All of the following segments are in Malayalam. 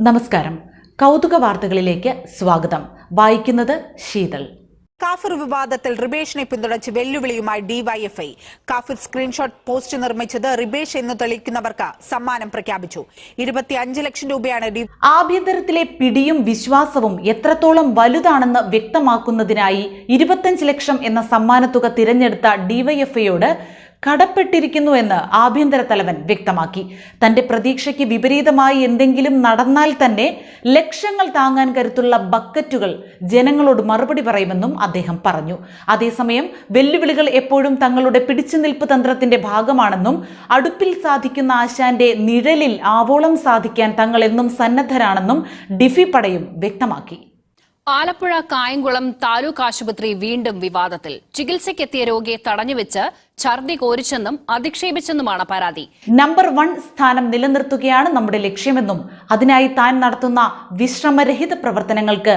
നമസ്കാരം. കൗതുക വാർത്തകളിലേക്ക് സ്വാഗതം. വായിക്കുന്നത് ശീതൾ. കാഫിർ വിവാദത്തിൽ റിബേഷിനെ പിന്തുണച്ച് വെല്ലുവിളിയുമായി ഡിവൈഎഫ്ഐ. കാഫിർ സ്ക്രീൻഷോട്ട് പോസ്റ്റ് നിർമ്മിച്ചത് റിബേഷ് എന്ന് തെളിയിക്കുന്നവർക്ക് സമ്മാനം പ്രഖ്യാപിച്ചു. ഇരുപത്തിയഞ്ച് ലക്ഷം രൂപയാണ് ആഭ്യന്തരത്തിലെ പിടിയും വിശ്വാസവും എത്രത്തോളം വലുതാണെന്ന് വ്യക്തമാക്കുന്നതിനായി ഇരുപത്തിയഞ്ച് ലക്ഷം എന്ന സമ്മാനത്തുക തിരഞ്ഞെടുത്ത ഡിവൈഎഫ്ഐയോട് കടപ്പെട്ടിരിക്കുന്നുവെന്ന് ആഭ്യന്തര തലവൻ വ്യക്തമാക്കി. തന്റെ പ്രതീക്ഷയ്ക്ക് വിപരീതമായി എന്തെങ്കിലും നടന്നാൽ തന്നെ ലക്ഷങ്ങൾ താങ്ങാൻ കരുത്തുള്ള ബക്കറ്റുകൾ ജനങ്ങളോട് മറുപടി പറയുമെന്നും അദ്ദേഹം പറഞ്ഞു. അതേസമയം വെല്ലുവിളികൾ എപ്പോഴും തങ്ങളുടെ പിടിച്ചുനിൽപ്പ് തന്ത്രത്തിന്റെ ഭാഗമാണെന്നും അടുപ്പിൽ സാധിക്കുന്ന ആശാന്റെ നിഴലിൽ ആവോളം സാധിക്കാൻ തങ്ങൾ എന്നും സന്നദ്ധരാണെന്നും ഡിഫി പടയും വ്യക്തമാക്കി. ആലപ്പുഴ കായംകുളം താലൂക്ക് ആശുപത്രി വീണ്ടും വിവാദത്തിൽ. ചികിത്സയ്ക്കെത്തിയ രോഗിയെ തടഞ്ഞുവെച്ച് ഛർദി കോരിച്ചെന്നും അധിക്ഷേപിച്ചെന്നുമാണ് പരാതി. നമ്പർ വൺ സ്ഥാനം നിലനിർത്തുകയാണ് നമ്മുടെ ലക്ഷ്യമെന്നും അതിനായി താൻ നടത്തുന്ന വിശ്രമരഹിത പ്രവർത്തനങ്ങൾക്ക്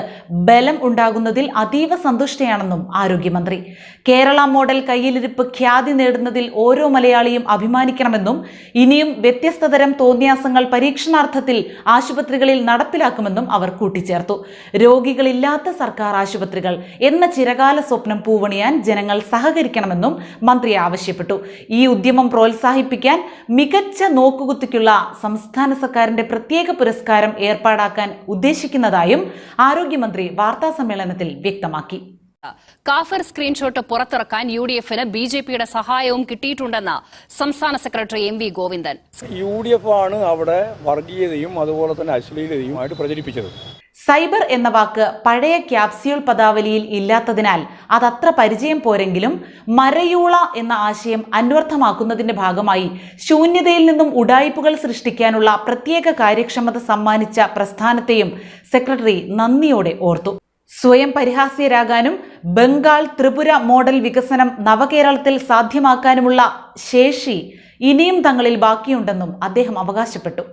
ബലം ഉണ്ടാകുന്നതിൽ അതീവ സന്തുഷ്ടയാണെന്നും ആരോഗ്യമന്ത്രി. കേരള മോഡൽ കയ്യിലിരിപ്പ് ഖ്യാതി നേടുന്നതിൽ ഓരോ മലയാളിയും അഭിമാനിക്കണമെന്നും ഇനിയും വ്യത്യസ്ത തരം തോന്നിയാസങ്ങൾ പരീക്ഷണാർത്ഥത്തിൽ ആശുപത്രികളിൽ നടപ്പിലാക്കുമെന്നും അവർ കൂട്ടിച്ചേർത്തു. രോഗികളില്ലാത്ത സർക്കാർ ആശുപത്രികൾ എന്ന ചിരകാല സ്വപ്നം പൂവണിയാൻ ജനങ്ങൾ സഹകരിക്കണമെന്നും മന്ത്രി ആവശ്യപ്പെട്ടു. ഈ ഉദ്യമം പ്രോത്സാഹിപ്പിക്കാൻ മികച്ച നോക്കുകുത്തിക്കുള്ള സംസ്ഥാന സർക്കാരിന്റെ പ്രത്യേക പുരസ്കാരം ഏർപ്പാടാക്കാൻ ഉദ്ദേശിക്കുന്നതായും ആരോഗ്യമന്ത്രി വാർത്താ സമ്മേളനത്തിൽ വ്യക്തമാക്കി. കാഫർ സ്ക്രീൻഷോട്ട് പുറത്തിറക്കാൻ യു ഡി എഫിന് ബി ജെ പിയുടെ സഹായവും കിട്ടിയിട്ടുണ്ടെന്ന് സംസ്ഥാന secretary M V Govindan. U D F ആണ് അവിടെ വർഗീയതയും അതുപോലെ തന്നെ അശ്ലീലതയുമായിട്ട് പ്രചരിപ്പിച്ചത്. സൈബർ എന്ന വാക്ക് പഴയ ക്യാപ്സ്യൂൾ പദാവലിയിൽ ഇല്ലാത്തതിനാൽ അതത്ര പരിചയം പോരെങ്കിലും മരയൂള എന്ന ആശയം അന്വർത്ഥമാക്കുന്നതിന്റെ ഭാഗമായി ശൂന്യതയിൽ നിന്നും ഉടായ്പകൾ സൃഷ്ടിക്കാനുള്ള പ്രത്യേക കാര്യക്ഷമത സമ്മാനിച്ച പ്രസ്ഥാനത്തെയും സെക്രട്ടറി നന്ദിയോടെ ഓർത്തു. സ്വയം പരിഹാസ്യരാകാനും ബംഗാൾ ത്രിപുര മോഡൽ വികസനം നവകേരളത്തിൽ സാധ്യമാക്കാനുമുള്ള ശേഷി ഇനിയും തങ്ങളിൽ ബാക്കിയുണ്ടെന്നും അദ്ദേഹം അവകാശപ്പെട്ടു.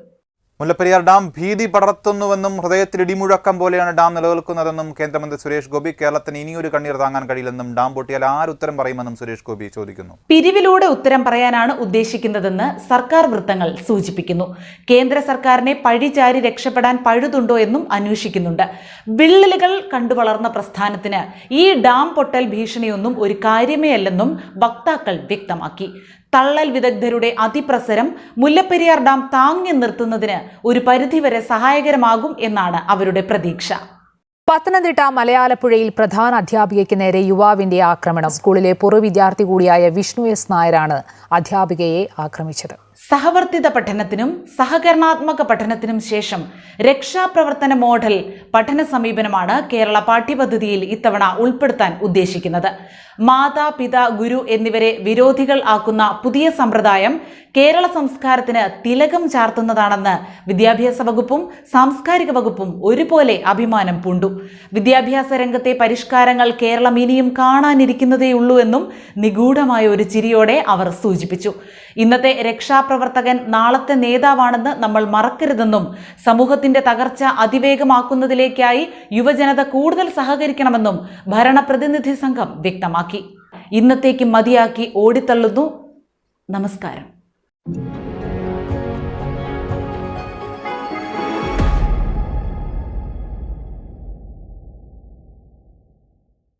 മുല്ലപ്പെരിയാർ ഡാം ഭീതി പടർത്തുന്നുവെന്നും ഹൃദയത്തിൽ ഇടിമുഴക്കം പോലെയാണ് ഡാം നിലനിൽക്കുന്നതെന്നും കേന്ദ്രമന്ത്രി സുരേഷ് ഗോപി കേരളത്തിന് ഇനിയൊരു കണ്ണീർ താങ്ങാൻ കഴിയില്ലെന്നും ഡാം പൊട്ടിയാൽ ആരുത്തരം പറയുമെന്നും സുരേഷ് ഗോപി ചോദിക്കുന്നു. പിരിവിലൂടെ ഉത്തരം പറയാനാണ് ഉദ്ദേശിക്കുന്നതെന്ന് സർക്കാർ വൃത്തങ്ങൾ സൂചിപ്പിക്കുന്നു. കേന്ദ്ര സർക്കാരിനെ പഴിചാരി രക്ഷപ്പെടാൻ പഴുതുണ്ടോ എന്നും അന്വേഷിക്കുന്നുണ്ട്. വിള്ളലുകൾ കണ്ടുവളർന്ന പ്രസ്ഥാനത്തിന് ഈ ഡാം പൊട്ടൽ ഭീഷണിയൊന്നും ഒരു കാര്യമേ അല്ലെന്നും വക്താക്കൾ വ്യക്തമാക്കി. തള്ളൽ വിദഗ്ധരുടെ അതിപ്രസരം മുല്ലപ്പെരിയാർ ഡാം താങ്ങി നിർത്തുന്നതിന് ഒരു പരിധിവരെ സഹായകരമാകും എന്നാണ് അവരുടെ പ്രതീക്ഷ. പത്തനംതിട്ട മലയാലപ്പുഴയിൽ പ്രധാന അധ്യാപികയ്ക്ക് നേരെ യുവാവിന്റെ ആക്രമണം. സ്കൂളിലെ പൂർവ വിദ്യാർത്ഥി കൂടിയായ വിഷ്ണു എസ് നായരാണ് അധ്യാപികയെ ആക്രമിച്ചത്. സഹവർത്തിത പഠനത്തിനും സഹകരണാത്മക പഠനത്തിനും ശേഷം രക്ഷാപ്രവർത്തന മോഡൽ പഠന സമീപനമാണ് കേരള പാഠ്യപദ്ധതിയിൽ ഇത്തവണ ഉൾപ്പെടുത്താൻ ഉദ്ദേശിക്കുന്നത്. മാതാ പിത ഗുരു എന്നിവരെ വിരോധികൾ ആക്കുന്ന പുതിയ സമ്പ്രദായം കേരള സംസ്കാരത്തിന് തിലകം ചാർത്തുന്നതാണെന്ന് വിദ്യാഭ്യാസ വകുപ്പും സാംസ്കാരിക വകുപ്പും ഒരുപോലെ അഭിമാനം പൂണ്ടു. വിദ്യാഭ്യാസ രംഗത്തെ പരിഷ്കാരങ്ങൾ കേരളം ഇനിയും കാണാനിരിക്കുന്നതേയുള്ളൂ എന്നും നിഗൂഢമായ ഒരു ചിരിയോടെ അവർ സൂചിപ്പിച്ചു. ഇന്നത്തെ രക്ഷാപ്രവർത്തകൻ നാളത്തെ നേതാവാണെന്ന് നമ്മൾ മറക്കരുതെന്നും സമൂഹത്തിന്റെ തകർച്ച അതിവേഗമാക്കുന്നതിലേക്കായി യുവജനത കൂടുതൽ സഹകരിക്കണമെന്നും ഭരണപ്രതിനിധി സംഘം വ്യക്തമാക്കി. ഇന്നത്തേക്ക് മതിയാക്കി ഓടിത്തള്ളുന്നു. നമസ്കാരം.